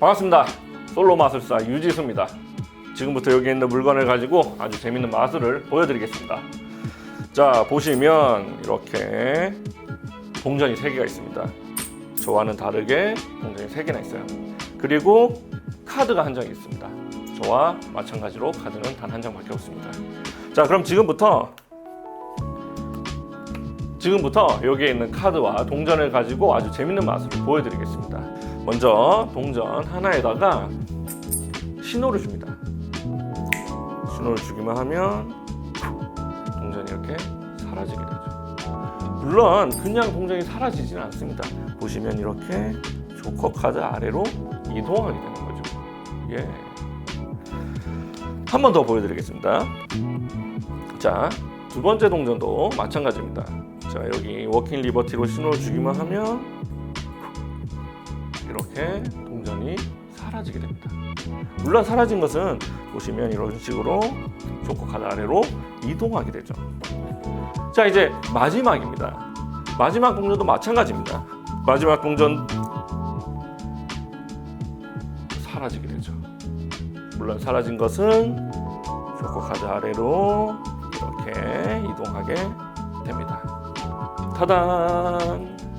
반갑습니다. 솔로 마술사 유지수입니다. 지금부터 여기 있는 물건을 가지고 아주 재밌는 마술을 보여드리겠습니다. 자, 보시면 이렇게 동전이 3개가 있습니다. 저와는 다르게 동전이 3개나 있어요. 그리고 카드가 한 장이 있습니다. 저와 마찬가지로 카드는 단 한 장밖에 없습니다. 자, 그럼 지금부터 지금부터 여기에 있는 카드와 동전을 가지고 아주 재밌는 마술을 보여드리겠습니다. 먼저 동전 하나에다가 신호를 줍니다. 신호를 주기만 하면 동전이 이렇게 사라지게 되죠. 물론 그냥 동전이 사라지지는 않습니다. 보시면 이렇게 조커 카드 아래로 이동하게 되는 거죠. 예. 한 번 더 보여드리겠습니다. 자, 두 번째 동전도 마찬가지입니다. 자, 여기 워킹 리버티로 신호를 주기만 하면 이렇게 동전이 사라지게 됩니다. 물론 사라진 것은 보시면 이런 식으로 조커 카드 아래로 이동하게 되죠. 자, 이제 마지막입니다. 마지막 동전도 마찬가지입니다. 마지막 동전 사라지게 되죠. 물론 사라진 것은 조커 카드 아래로 이렇게 이동하게 됩니다. 타단!